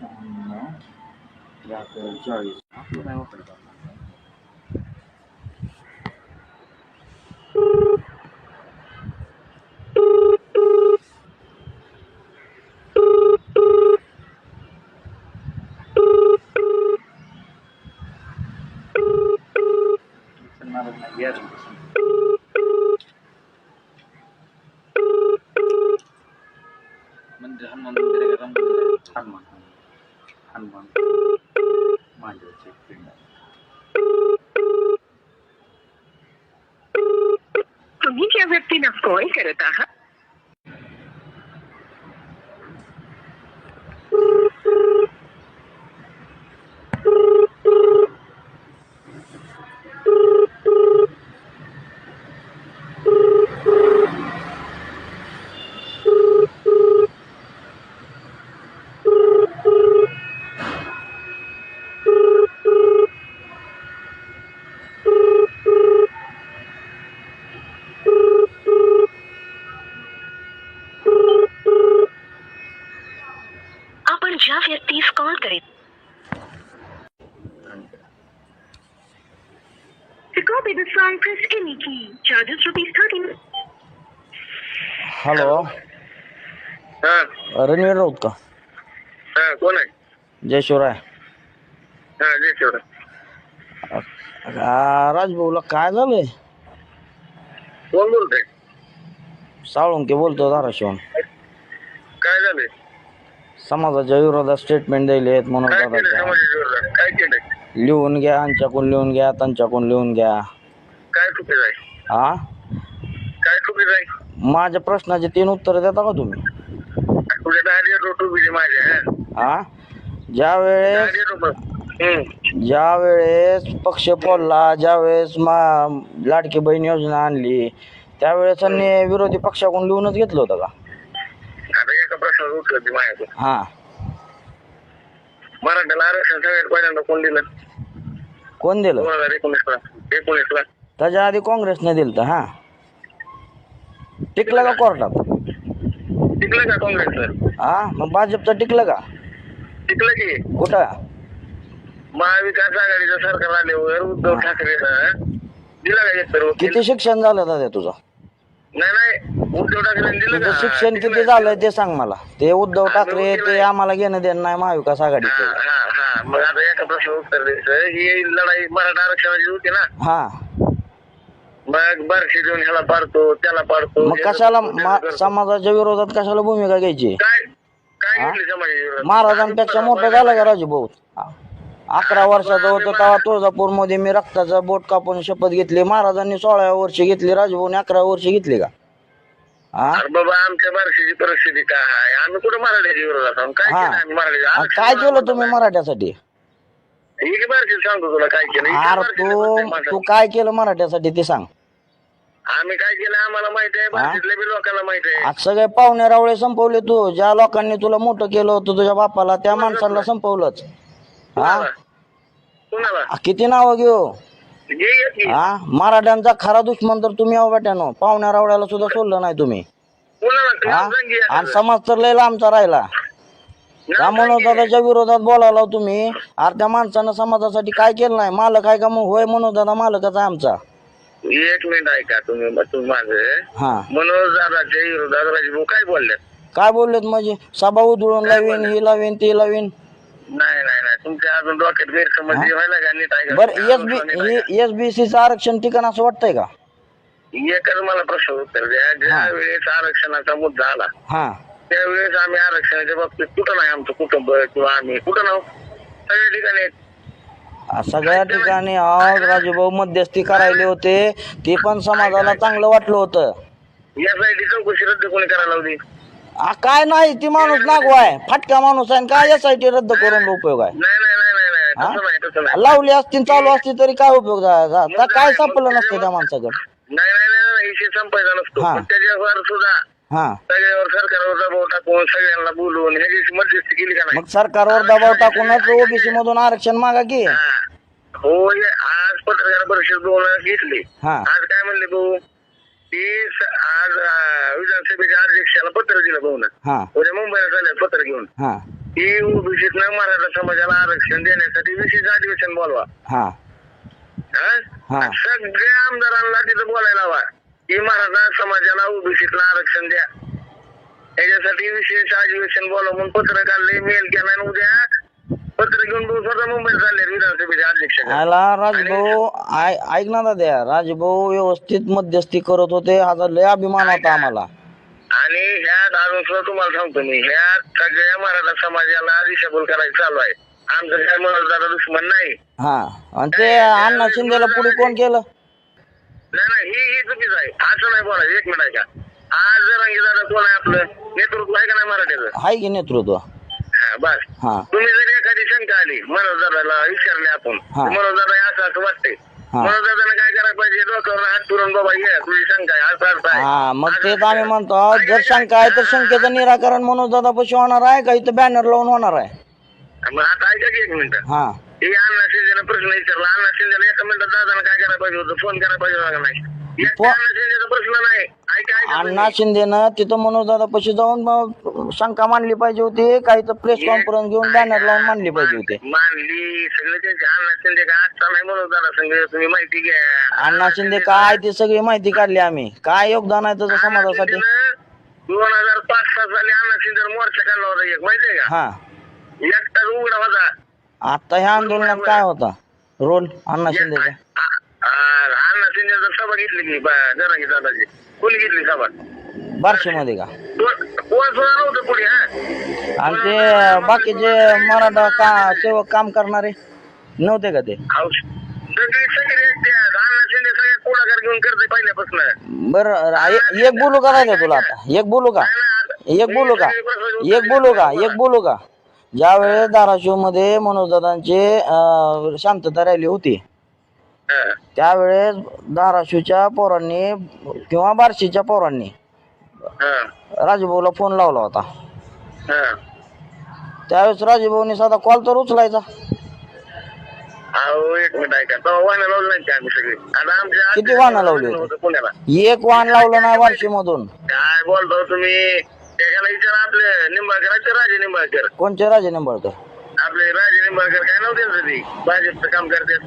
No. Got the Jarius. How come I open it? another Nigerian. Hanuman महादेवाचे पिंड आहे. तुम्ही ज्या व्यक्तीला कॉल करत आहात the song, press any key. Charges rupees 13. Hello हा। रणवीर राउत का। हा कोण आहे जय शिवराय। हा जय शिवराय। राजभाऊला काय झालंय कोण बोलतोय? साळुंके बोलतो धाराशिवून समाजाच्या विरोधात स्टेटमेंट दिले आहेत म्हणून काय केलं दादाच्या. समाजाच्या विरोधात? काय केलंय? लिहून घ्या आमच्याकडून लिहून घ्या त्यांच्याकडून लिहून घ्या. काय चुकीचं आहे? हा काय चुकीचं आहे? माझ्या प्रश्नाचे तीन उत्तर देता का तुम्ही? तुझ्या रोट माझ्या हा. ज्या वेळेस रोट. ज्या वेळेस पक्ष फोडला ज्या वेळेस मा लाडकी बहीण योजना आणली त्यावेळेस त्यांनी विरोधी पक्षाकडून लिहूनच घेतलं होतं का? एका प्रश्नाचं उत्तर दे माझ्याकडून हा. मराठ्याला आरक्षण सगळ्यात पहिल्यांदा कोण दिलं? कोण दिलं? दोन हजार एकोणीसला एकोणीसला. त्याच्या आधी काँग्रेसने दिलं तर हा. टिकलं का कोर्टात? टिकलं का काँग्रेसचं हा मग भाजपचं टिकलं का? टिकलं की. कुठं? महाविकास आघाडीचं सरकार आल्यावर उद्धव ठाकरेनं दिलं का किती शिक्षण झालं दादा तुझं? नाही नाही. उद्धव ठाकरेने दिलं तुझं का? शिक्षण किती झालंय ते सांग मला. ते उद्धव ठाकरे ते आम्हाला घेणं देणं नाही महाविकास हा आघाडीचं. हा हा. मग आता एका प्रश्न उत्तर द्यायचं. ही लढाई मराठा आरक्षणाची होती ना? हा. मग बारशी देऊन ह्याला पाडतो त्याला पाडतो. मग ह्याला कशाला करतो, मा- त्याला करतो. समाजाच्या विरोधात कशाला भूमिका घ्यायची? काय काय हा? घेतली समाजाची विरोधात? महाराजांपेक्षा मोठं झालं का राजू भाऊ? अकरा वर्षाचा होतो तेव्हा तुळजापूरमध्ये मी रक्ताचा बोट कापून शपथ घेतली. महाराजांनी सोळाव्या वर्षी घेतली. राजभाऊने अकरा वर्षी घेतली का? हा? अरे बाबा आमच्या बारशीची परिस्थिती काय आहे? आम्ही कुठे मराठ्याच्या विरोधात आहोत? काय हा. केलं आम्ही काय तुम्ही मराठ्यासाठी? बारशी सांगतो तुला काय केलं? की अरे बारशीतल्या तू प्रत्येक माणसाला. तू काय केलं मराठ्यासाठी ते सांग. आम्ही काय केलं? आम्हाला माहिती आहे बारशीतल्या बी लोकांना माहिती आहे. आज सगळे पाहुणे रावळे संपवले तू. ज्या लोकांनी तुला मोठं केलं होतं तुझ्या बापाला त्या माणसाला संपवलंच. हा? कुणाला? किती नावं घेऊ. हा? मराठ्यांचा खरा दुश्मन तर तुम्ही आहो बेट्यानो. पाहुण्या रावळ्याला सुद्धा सोडलं नाही तुम्ही. हा? आणि समाज तर लय लांबचा राहिला. त्या. मनोदादाच्या विरोधात बोलायला तुम्ही. अरे त्या माणसानं समाजासाठी काय केलं नाही? मालक आहे का मग? होय मनोदादा मालकच आहे आमचा. एक मिनिट ऐका तुम्ही तुम्ही माझं हा. मनोज दादाच्या विरोधात राजभाऊ काय बोलले? काय बोललेत म्हणजे? सभा उधळून लावीन ही लावीन ती लावीन नाही नाही नाही. तुमच्या अजून डोक्यात गैरसमज हा? व्हायला का नीट ऐका बर एस. बी एस बी सीचं आरक्षण ठिकाण असं वाटतंय का? एकच मला प्रश्न उत्तर द्या. ज्या. वेळेस आरक्षणाचा मुद्दा आला हा. त्यावेळेस आम्ही आरक्षणाच्या बाबतीत कुठं नाही? आमचं कुटुंब किंवा आम्ही कुठं नाव सगळ्या ठिकाणी सगळ्या ठिकाणी आज राजूभाऊ मध्यस्थी करायले होते. ते पण समाजाला चांगलं वाटलं होतं. यासाठी चौकशी रद्द कोणी करायला लावली? आ, काय नाही ती माणूस नागवाय फाटका माणूस आहे काय यासाठी रद्द करून उपयोग आहे? नाही नाही नाही नाही नाही? तसं नाही तसं नाही. लावली असती चालू असती तरी काय उपयोग झा- झा- का- काय सापडलं नसतं त्या माणसाकडे? नाही नाही नाही नाही. विषय संपायचा नसतो. हा. पण त्याच्यावर सुद्धा हा. सगळ्यावर सरकारवर दबाव टाकून सगळ्यांना बोलवून ह्याची मध्यस्थी केली का नाही? मग सरकारवर दबाव टाकूनच ओबीसी मधून आरक्षण मागा की. हा. हो हे आज पत्रकार परिषद दोन घेतली. हा. आज काय म्हणले भाऊ? स- आज अं, विधानसभेच्या अध्यक्षाला पत्र दिलं भाऊ हा. उद्या मुंबईला चालले पत्र घेऊन. हा. की ओबीसीत मराठा समाजाला आरक्षण देण्यासाठी विशेष अधिवेशन बोलवा. हा. हा? हा. सगळ्या आमदारांना तिथं बोलायला हवा. की मराठा समाजाला ओबीसीतला आरक्षण द्या. त्याच्यासाठी विशेष अधिवेशन बोलवा म्हणून पत्र काढले मेल केला आणि उद्या पत्र घेऊन भाऊ स्वतः मुंबईत चालले विधानसभेचे अध्यक्ष. आला राजभाऊ आय ऐक ना दाद्या राजभाऊ व्यवस्थित मध्यस्थी करत होते. हा लय अभिमान होता आम्हाला. आणि ह्यात अजून सुद्धा तुम्हाला सांगतो मी ह्यात सगळ्या मराठा समाजाला दिशाभूल करायचं चालू आहे. आमचं काय मराठा दुश्मन नाही. हा आणि ते अण्णा शिंदेला पुढे कोण केलं? नाही नाही ही ही चुकीच आहे. असं नाही बोलायचं. एक मिनिट आहे का आज दादा कोण आहे आपलं? नेतृत्व आहे का नाही मराठीचं? हाय की नेतृत्व? बस. हा. तुम्ही जर एखादी शंका आली मनोज दादाला विचारले आपण हा. मनोज दादा असं असं वाटते हा. मनोज दादाने काय करायला पाहिजे? डोक्यावर हात फिरून बाबा ये तुझी शंका आहे. असं असं आहे. हा मग असं तेच असं आम्ही. म्हणतो जर शंका आहे तर शंकेचं निराकरण म्हणून दादा पशी होणार आहे का? इथं बॅनर लावून होणार आहे. मग आता ऐका की एक मिनिट. हा. हे अण्णा प्रश्न विचारला. अण्णा शिंदेला एका मिनिटात दादाने काय करायला पाहिजे होतं? फोन करायला पाहिजे होता का नाही? एक अण्णा शिंदेचा प्रश्न नाही. अण्णा शिंदेनं तिथं मनोज दादा पशी जाऊन मग शंका मांडली पाहिजे होती. काही तर प्रेस कॉन्फरन्स घेऊन बॅनर लावून मांडली पाहिजे होती. सगळे त्यांचे अण्णा शिंदे काय आजचा नाही म्हणून दादा संघ तुम्ही माहिती घ्या. अण्णा शिंदे काय ती सगळी माहिती काढली आम्ही. काय योगदान आहे त्याचं समाजासाठी? दोन हजार पाच सहा साली अण्णा शिंदे मोर्चा काढला होता एक माहितीये का? हा. एकटाच उघडा होता. आता ह्या आंदोलनात काय होता? रोल अण्णा शिंदेचा. अण्णा शिंदे सभा घेतली की जरांगी दादाची. कोणी घेतली सभा बार्शी मध्ये का? कोण कोण सुद्धा नव्हतं पुढे हा? आणि ते बाकीचे मराठा का सेवक काम करणारे नव्हते का ते? अहो, सगळी सगळी व्यक्ती आहेत. अण्णा शिंदे सगळे पुढाकार घेऊन करते पहिल्यापासून. बर एक बोलू का राजा तुला आता? एक बोलू का? एक बोलू का? एक बोलू का? एक बोलू का? ज्या वेळेस धाराशिवमध्ये मनोजदादांचे अं, शांतता रॅली होती त्यावेळेस धाराशिवच्या पोरांनी किंवा बार्शीच्या पोरांनी राजभाऊला फोन लावला होता. त्यावेळेस राजभाऊनी साधा कॉल तर उचलायचा. अहो एक मिनिट ऐका. तेव्हा वाहनं लावलं नाही का आम्ही सगळे? आता आमच्या किती वाहनं लावली होती? होतं पुण्याला. एक वाहन लावलं नाही बार्शी मधून काय बोलतो तुम्ही? त्याला विचार आपले निंबाळकर राजे निंबाळकर? कोणचे राजे निंबाळकर? आपले राजे निंबाळकर काय नव्हते ती? भाजपचं काम करतात.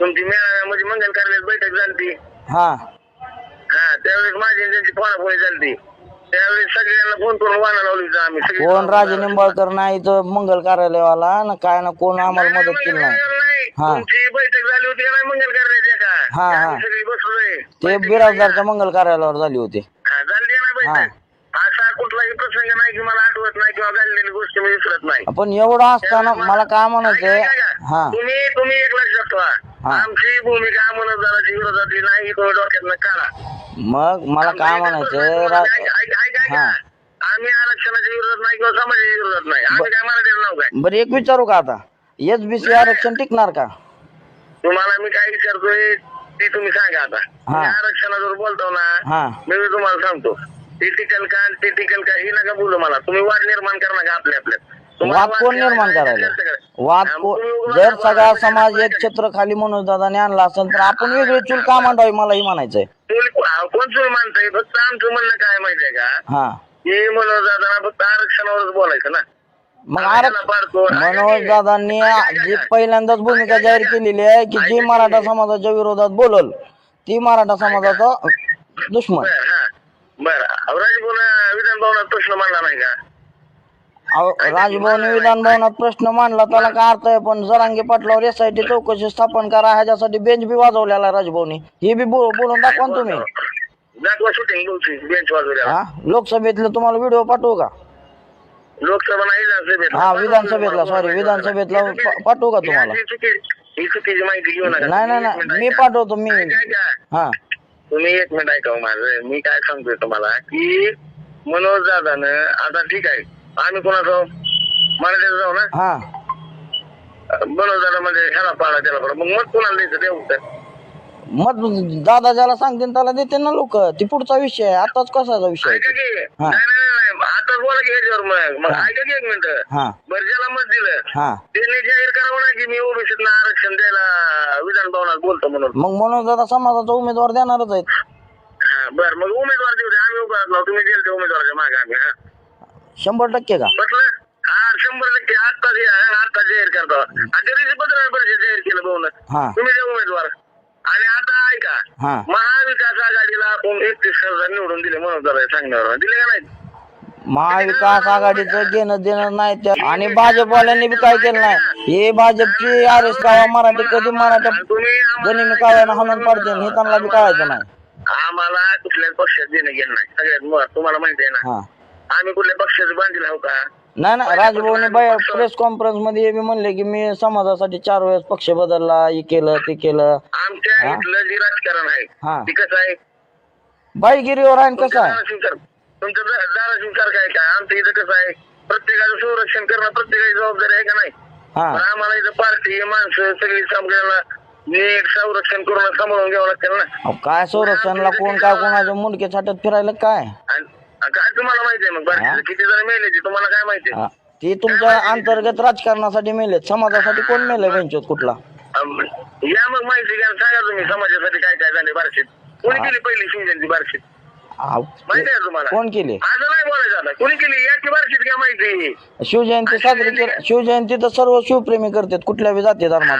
तुमची मेळाव्यामध्ये मंगल कार्यालयात बैठक झाली हा. हा त्यावेळेस माझी आणि त्यांची फोनाफोनी झाली त्यावेळेस सगळ्यांना फोन करून वाहनं लावली होती आम्ही. सगळे कोण? राजे निंबाळकर नाही तर मंगल कार्यालयवाला. ना काय ना कोण आम्हाला नाही, मदत केली मंगल नाही. कार्यालय नाही. हा. तुमची बैठक झाली होती का नाही मंगल कार्यालयात का हा, हा. आम्ही सगळी बसलोय. ते बिराजदारच्या मंगल कार्यालयावर झाली होती. हा, झाली बैठक. कुठलाही प्रसंग नाही की मला आठवत नाही किंवा घडलेली गोष्ट मी विसरत नाही. पण एवढं असताना मला काय म्हणायचंय ऐका, ऐका. हा. तुम्ही तुम्ही एक लक्षात ठेवा. हा. आमची भूमिका मनोदाराची विरोधातली नाही तुम्ही डोक्यात काढा मग मला काय म्हणायचंय रा- ऐका, ऐका, ऐका, ऐका. हा. आम्ही आरक्षणाच्या विरोधात नाही किंवा समाजाच्या विरोधात नाही. आम्ही काय मराठीचं नाव काय? बरं एक विचारू का आता? एसबीसी आरक्षण टिकणार का? तुम्हाला मी काय विचारतोय ते तुम्ही सांगा आता. हा. मी आरक्षणाजवळ बोलतो ना हा. मी बी तुम्हाला सांगतो. ते टिकल का ते टिकल का हे नका बोलू मला. तुम्ही वाद निर्माण करा नका आपल्या आपल्यात. वाद कोण निर्माण करायला. वाद हा, जर सगळा. समाज एक छत्र खाली मनोज दादाने आणला असेल तर आपण वेगळी चूल का मांडावी मलाही म्हणायचंय. तुम्ही को- कोण तुम्ही मानताय फक्त आमचं म्हणणं काय माहितीये का? हा. हे मनोज दादा फक्त आरक्षणावरच बोलायचं ना. मग मनोज दादांनी जी. पहिल्यांदाच भूमिका जाहीर केलेली आहे की जी मराठा समाजाच्या विरोधात बोलल ती मराठा समाजाचा दुश्मन. बरं, राजभवन विधान भवनात प्रश्न मांडला नाही का? अहो, राजभवन विधान भवनात प्रश्न मांडला त्याला काय अर्थ आहे? पण जरांगे पाटलावर एसआयटी चौकशी स्थापन करा ह्याच्यासाठी बेंच बी वाजवलेला आहे राजभवनी. हे बी बो- बोलून दाखवा ना तुम्ही. दाखवा शूटिंग तुमची बेंच वाजवल्या हा? लोकसभेतलं तुम्हाला व्हिडिओ पाठवू का? लोकसभा नाही विधानसभेत. हा, विधानसभेतला, sorry, विधानसभेतला पा- पाठवू का तुम्हाला? ही चुकी- ही चुकीची माहिती घेऊ नका. नाही नाही नाही. मी. पाठवतो मी ऐका, ऐका. हा. तुम्ही एक मिनिट ऐका माझं. मी काय सांगतोय तुम्हाला की मनोज दादानं आता ठीक आहे. आम्ही कोणाचं? मराठीत जाऊ ना? हा. मनोज दादा म्हणजे ह्याला पाडा त्याला पाडा मग मत कोणाला द्यायचं देऊ तर मग दादा ज्याला सांगतील त्याला देते ना लोक. ती पुढचा विषय आहे. आताच कसाचा विषय आहे? ऐका ते? की हा. नाही आता बोला की ह्याच्यावर मग. मग हा. ऐका की एक मिनिट. हा. बरं ज्याला मत दिलं हा. त्यांनी जाहीर करावं ना की मी ओबीसीत आरक्षण द्यायला विधान भवनात बोलतो म्हणून. मग म्हणून दादा समाजाचा उमेदवार देणारच आहेत. हा, बरं मग उमेदवार देऊ दे. आम्ही उभा राहतो तुम्ही दिल ते उमेदवाराच्या मागे आम्ही हा. शंभर टक्के का? म्हटलं आत्ता आत्ता जाहीर करतो. आणि तरी पंधरा परिषद जाहीर केलं हा. तुम्ही जे उमेदवार. आणि आता ऐका. हा. महाविकास आघाडीला आपण एकतीस खासदार निवडून दिले म्हणून जरा सांगण्यावर. दिले का नाही महाविकास आघाडीचं घेणं देणं नाही त्या आणि भाजपवाल्यांनी बी काय केलं नाही? हे भाजपची आर एस कावा मराठी कधी मराठा गनिमी काव्यानं हाणून पाडते हे त्यांना बी कळायचं नाही. आम्हाला कुठल्याच पक्षात देणं घेणं नाही. सगळ्यात मुळात तुम्हाला माहिती आहे ना? हा. आम्ही कुठल्या पक्षाचं बांधील आहो का? नाही ना राजभाऊने बाय प्रेस कॉन्फरन्समध्ये हे बी म्हणले की मी समाजासाठी चार वेळेस पक्ष बदलला हे केलं ते केलं. आमच्या हा? इथलं जे राजकारण आहे हा. ते कसं आहे? बाईगिरीवर आहे आणि कसं आहे? तुमचं दा- दाराशिवकर काय काय? आमचं इथं कसं आहे प्रत्येकाचं संरक्षण करणं प्रत्येकाची जबाबदारी आहे का नाही? हा. पण आम्हाला इथं पार्टी माणसं सगळी सगळ्याला नीट संरक्षण करून सांभाळून घ्यावं लागतं ना. अहो, काय संरक्षणला कोण काय कोणाच्या मुंडके छाटत फिरायला काय? आणि आणि काय तुम्हाला माहिती आहे मग? हा? किती जण मेले ते तुम्हाला काय माहिती आहे? हा. ते तुमच्या अंतर्गत राजकारणासाठी मेलेत समाजासाठी कोण मेलं वेंचोत कुठला? या मग माहिती घ्या सांगा तुम्ही समाजासाठी काय काय झाले बारशीत? कोणी केली पहिली शिवजयंती बारशीत? अहो, माहिती आहे तुम्हाला? कोण केले? असं नाही बोलायचं आता. कोणी केली? याची बारशीत घ्या माहिती? शिवजयंती साजरी केली. शिवजयंती तर सर्व शिवप्रेमी करतात. कुठल्या बी जाती धर्मात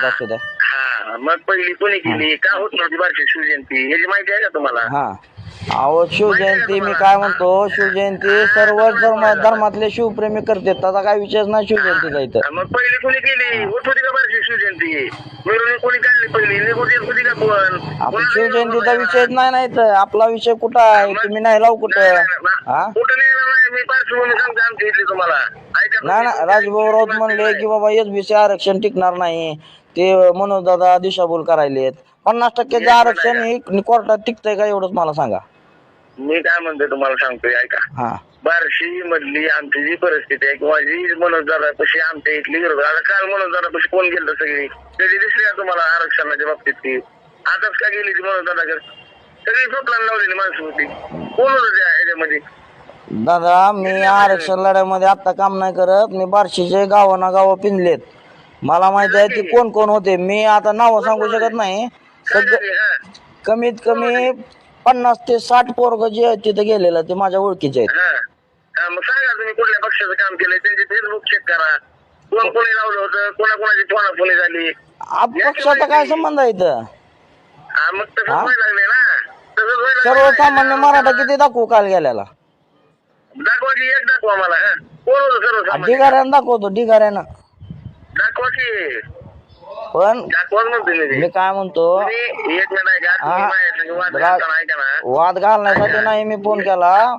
हा. मग पहिली कोणी केली? का होत नव्हती बारशी शिवजयंती? याची माहिती आहे का तुम्हाला? हा. अहो शिवजयंती मी काय म्हणतो शिवजयंती सर्व धर्म धर्मातले शिवप्रेमी करतात. त्याचा काय विषयच नाही शिवजयंतीचा इथं. मग पहिली कोणी केली? होत होती का बारशी शिवजयंती? मिरवणूक कोणी काढली पहिली? निघून देत होती का पण? आपण कोणाला शिवजयंतीचा निवडून विषयच नाही ना इथं. आपला विषय कुठं आहे? तुम्ही नाही लावू कुठं? हा? कुठं नाही येणार नाही मी पार्श्वभूमी सांगतो आमची इथली तुम्हाला. ऐका नाही ना राजभाऊ राऊत म्हणले की बाबा एसबीसी आरक्षण टिकणार नाही. ते मनोज दादा दिशाभूल करायलेत. पन्नास टक्क्याचे आरक्षण हे कोर्टात टिकतंय का एवढंच मला सांगा. मी काय म्हणतोय तुम्हाला सांगतोय ऐका. हा. बार्शी मधली आमची जी परिस्थिती आहे किंवा जी मनोजदारा कशी आमच्या इथली विरोध आता काल मनोजदारा कशी कोण गेलं सगळी. कधी दिसली का तुम्हाला आरक्षणाच्या बाबतीत ती आताच का गेली ती मनोजदाराकडे सगळी स्वप्नाला लावलेली माणसं होती. कोण होतं त्या ह्याच्यामध्ये? दादा मी आरक्षण लढ्यामध्ये आता काम नाही करत मी बार्शीचे गावाना गाव पिंजलेत. मला माहिती आहे ती कोण कोण होते मी आता नावं सांगू शकत नाही. झाली? कमीत कमी पन्नास ते साठ पोरग जे आहेत तिथे गेलेलं ते माझ्या ओळखीचे आहेत. हा. मग सांगा तुम्ही कुठल्या पक्षाचं काम केलंय? त्यांचे फेसबुक चेक करा. कोण कोणी लावलं होतं? कोणा कोणाची फोना फोनी झाली? आप पक्षाचा काय संबंध आहे इथं? हा, मग तसंच हा? व्हायला लागले ना. तसंच व्हायला लागलंय. सर्वसामान्य मराठा किती दाखवू काल गेल्याला? दाखवा की एक दाखवा मला हा. कोण होतं सर्वसामान्य? ढिगाऱ्यानं दाखवतो ढिगाऱ्यानं. दाखवा की. पण दाखवाच म्हणतो मी ते. मी काय म्हणतो तुम्ही एक मिनिट ऐका तुम्ही हा. वाद रा- घालताना ऐका ना. वाद घालण्यासाठी नाही मी फोन केला.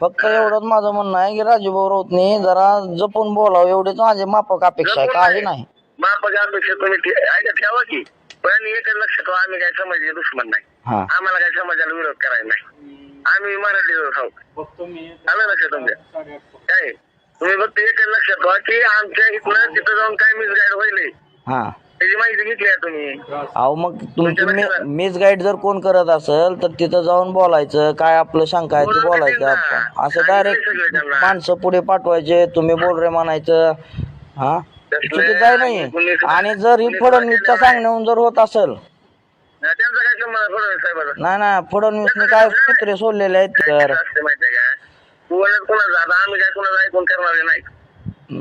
फक्त एवढंच माझं म्हणणं आहे की राजूभाऊ राऊतनी जरा जपून बोलावं एवढीच माझी माफक अपेक्षा आहे काही नाही. मापाच्या अपेक्षा तुम्ही ठे- ऐका ठेवा की. पण एकच लक्षात ठेवा आम्ही काय समाजाचे दुश्मन नाही. हा. आम्हाला काय समाजाला विरोध करायचा नाही. आम्ही मराठी आहोत. बघतो मी. आलं लक्षात तुमच्या काय? तुम्ही फक्त एकच लक्षात ठेवा की आमच्या इथनं तिथं जाऊन काय मिसगाईड होईल हा. त्याची माहिती घेतली आहे तुम्ही. अहो मग तुमची मिस गाईड जर कोण करत असेल तर तिथं जाऊन बोलायचं काय आपलं शंका आहे ते बोलायचं. आपण असं डायरेक्ट माणसं पुढे पाठवायचे तुम्ही बोल रे म्हणायचं. हा? चुकीचं आहे नाही. आणि जर ही फडणवीसच्या सांगण्याहून जर होत असेल हा, त्यांचा काय संबंध फडणवीस साहेबाचा? नाही ना फडणवीसने काय कुत्रे सोडलेले आहेत तर असते माहितीये का? कोणाच कोणाचं आता आम्ही काय कोणाचं ऐकून करणारे नाही.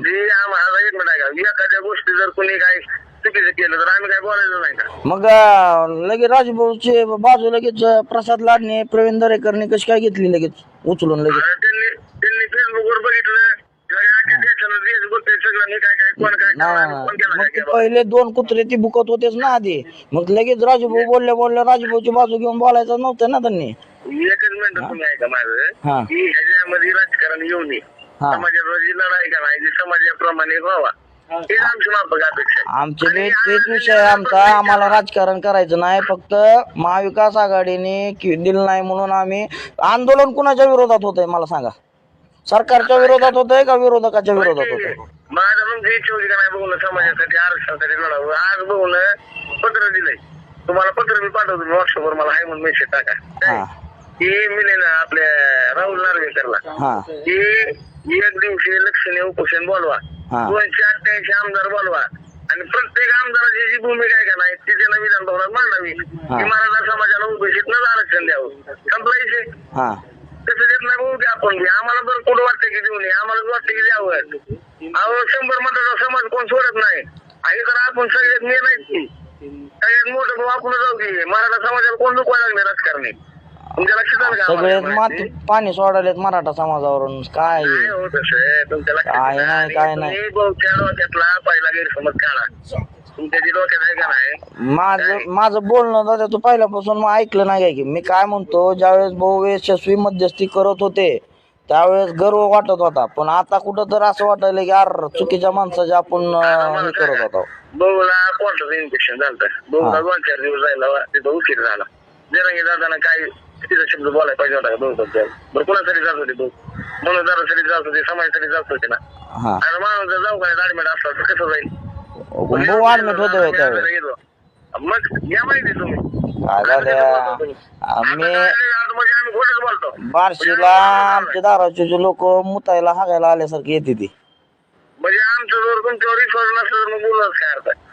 जे आम्हाला एक मिनिट ऐका. एखाद्या गोष्टी जर कोणी काय चुकीचं केलं तर आम्ही काय बोलायचं नाही का? मग अं, लगेच राजभाऊचे बाजू लगेच अं, प्रसाद लाडणे प्रवीण दरेकरने कशी काय घेतली लगेच? उचलून लगेच? त्यांनी त्यांनी फेसबुकवर बघितलं. सगळ्या आख्या देशाला देश बोलते सगळं मी काय काय कोण काय कोण मग ते केलं. पहिले दोन कुत्रे ती बुकत होतेच ना आधी. मग लगेच राजूभाऊ बोलल्या बोलल्या राजूभाऊची बाजू घेऊन बोलायचं नव्हतं ना त्यांनी. एकच मिनिट तुम्ही ऐका हा. माझं. की ह्याच्यामध्ये राजकारण येऊ नये हा. समाजाचा लढाई का नाही जी समाजाप्रमाणे व्हावा. आमची माफक अपेक्षा आहे आमचे बी तेच विषय आहे आमचा. आम्हाला राजकारण करायचं नाही फक्त महाविकास आघाडीने कि- दिलं नाही म्हणून आम्ही आंदोलन कुणाच्या विरोधात होत मला सांगा? सरकारच्या विरोधात होत का विरोधकाच्या विरोधात होत माझा तुमची इच्छा होती का नाही बघून समाजासाठी आरक्षणासाठी लढावं. आज बघून पत्र दिलंय. तुम्हाला पत्र मी पाठवतो मी व्हॉट्सअपवर मला आहे म्हणून मेसेज टाका. हा. की मिले ना आपल्या राहुल नार्वेकरला हा. की एक दिवशी लक्षणीय उपोषण बोलवा. दोनशे अठ्ठ्याऐंशी आमदार बोलवा. आणि प्रत्येक आमदाराची जी भूमिका आहे का नाही ती त्यांना विधान भवनात मांडावी. की मराठा समाजाला ओबीसीतनंच आरक्षण द्यावं. संपला विषय. कसं देत नाही की आपण बी. आम्हाला बरं कुठं वाटतं की देऊ नये आम्हाला वाटतं की द्यावं. अहो शंभर मताचा समाज कोण सोडत नाही. आणि तर आपण सगळ्यात की. सगळ्यात मोठं भाऊ आपण जाऊ की. मराठा समाजाला कोण दुखवायला लागले राजकारणी? तुमच्या लक्षात आलं का सगळे आम्हाला मात माहिती? पाणी सोडायलेत मराठा समाजावरून. काय? नाही होत असं तुमच्या लक्षात काय नाही, काय नाही. तुम्ही बहुच्या डोक्यातला पहिला गैरसमज काढा. तुमच्या जी डोक्यात आहे का नाही? माझं माझं बोलणं दादा तू पहिल्यापासून मग ऐकलं नाही काय की? मी काय म्हणतो ज्यावेळेस भाऊ यशस्वी मध्यस्थी करत होते त्यावेळेस गर्व वाटत होता. पण आता कुठं तर असं वाटायलं की अर चुकीच्या माणसाचे आपण अं, हे करत होतो. बघूला कोणतं इन्फेक्शन झालं बघूला हा. दोन चार दिवस वा, तिथं उशीर झाला. जरांगी जाताना काय तिचा शब्द बोलायला पाहिजे होता का बघू बरं कोणासाठी जात होते बघ म्हणून दारासाठी जात होते समाजासाठी जात होते ना. हा. आणि माणूस जर जाऊ का ऍडमिट असला तर कसं जाईल? भाऊ ऍडमिट होतो त्यावेळेस. मग या माहिती तुम्ही. काय आम्ही म्हणजे आम्ही खोटच बोलतो. बार्शीला आमच्या दाराचे लोक मुतायला हागायला आल्यासारखी येते ती. म्हणजे आमचं जर तुमच्यावर विश्वास नसलं तर मग बोलणंच काय अर्थ? आहे?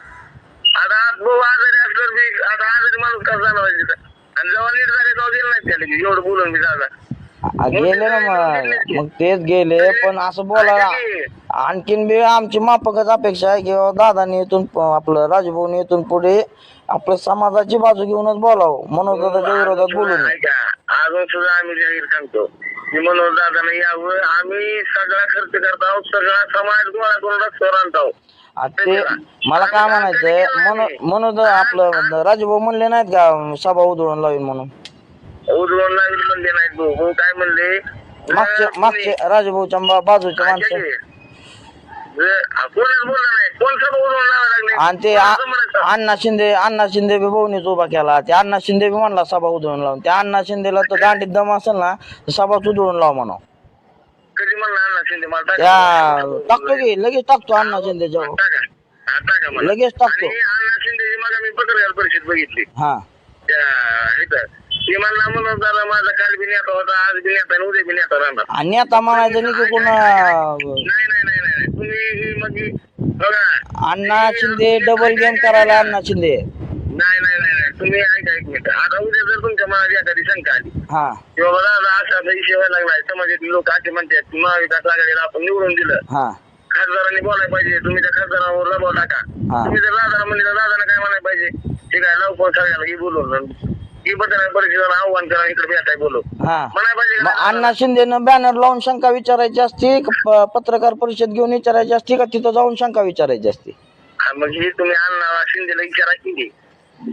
आता आज भाऊ आजारी असलं बी आता आजारी माणूस कसा जाणार आहे तिथं? आणि जेव्हा नीट झाले तेव्हा गेलं नाही त्याला की एवढं बोलून मी जागा. आ, गेले ना मग. मग तेच गेले पण असं बोलायला आणखीन बी आमची माफकच अपेक्षा आहे की बाबा दादानी इथून प- आपलं राजभाऊनी इथून पुढे आपलं समाजाची बाजू घेऊनच बोलावं. मनोदाच्या विरोधात बोलू नये ऐका अजून सुद्धा आम्ही जाहीर सांगतो की मनोज दादानं यावं. आम्ही सगळा खर्च करत आहोत सगळा समाज गोळा करून रस्त्यावर आणत आहोत. आ, ते मला काय म्हणायचंय? मनो मनोद आपलं राजभाऊ म्हणले नाहीत का सभा उधळून लावीन म्हणून? उजवून लागेल म्हणले नाहीत भाऊ. भाऊ काय म्हणले? मागचे मागचे राजभाऊच्या बा- बाजूच्या माणसं कोणच बोललं नाही. कोण सभा उजवून लावायला लागले? आणि ते आ- अण्णा शिंदे अण्णा शिंदे बी भाऊनीच उभा केला. ते अण्णा शिंदे बी म्हणला सभा उधळून लावून. त्या अण्णा शिंदेला तर गांडीत दम असेल ना तर सभा उधळून लाव म्हणा कधी म्हणलं अण्णा शिंदे? मला टाका. त्या टाकतो की लगेच टाकतो अण्णा शिंदेच्या टाका. हा, टाका मला. लगेच टाकतो. आणि अण्णा शिंदेची मग मी पत्रकार परिषद बघितली. हा. त्या ती म्हणला म्हणून जरा माझा काल बी नेता होता आज बी नेता आणि उद्या बी नेता राहणार. आणि आता म्हणायचं नाही की कोण नाही नाही नाही. तुम्ही ही मग ही- बघा. अण्णा शिंदे डबल गेम करायला अण्णा शिंदे. नाही नाही नाही नाही. तुम्ही ऐका एक मिनिट. आता उद्या जर तुमच्या मनात एखादी शंका आली हा. की बाबा दादा असा विषय व्हायला लागलाय. समाजातील लोक असे म्हणतात की महाविकास आघाडीला आपण निवडून दिलं. हा. खासदारांनी बोलायला पाहिजे. तुम्ही त्या खासदारावर दबाव टाका. हा. तुम्ही जर दादाला म्हणले तर दादाला काय म्हणायला पाहिजे? ठीक आहे लवकर सगळ्याला की बोलून की बदल परिषदेला आव्हान करा इकडे भेटाय बोलू. हा. म्हणायला पाहिजे का मग अण्णा शिंदेनं बॅनर लावून शंका विचारायची असती का प- पत्रकार परिषद घेऊन विचारायची असती का तिथं जाऊन शंका विचारायची असती? हा, मग ही तुम्ही अण्णा शिंदेला विचारा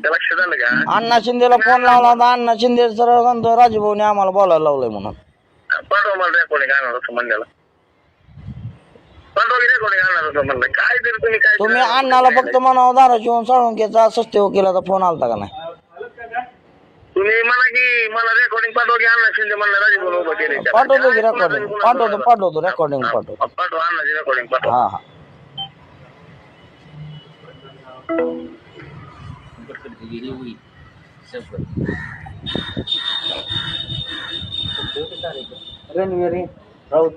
लक्षात आलं का? अण्णा शिंदेला फोन लावला होता अण्णा शिंदे सर म्हणतो राजभाऊने आम्हाला बोलायला लावलंय म्हणून. पाठवा मला रेकॉर्डिंग आणणार होतं म्हणल्याला. पाठवा की रेकॉर्डिंग आणणार होतं म्हणलं. काय तरी तुम्ही काय तुम्ही अण्णाला फक्त म्हणावं धाराशिवून साळुंकेचा सस्ते वकिलाचा फोन आलता का नाही? तुम्ही म्हणा की मला रेकॉर्डिंग पाठवा की अण्णा शिंदे म्हणलं राजीव भाऊ उभं केले पाठवतो की रेकॉर्डिंग पाठवतो पाठवतो रेकॉर्डिंग पाठवतो. पाठवा अण्णाची रेकॉर्डिंग पाठवा हा हा हे. रणवीर राऊत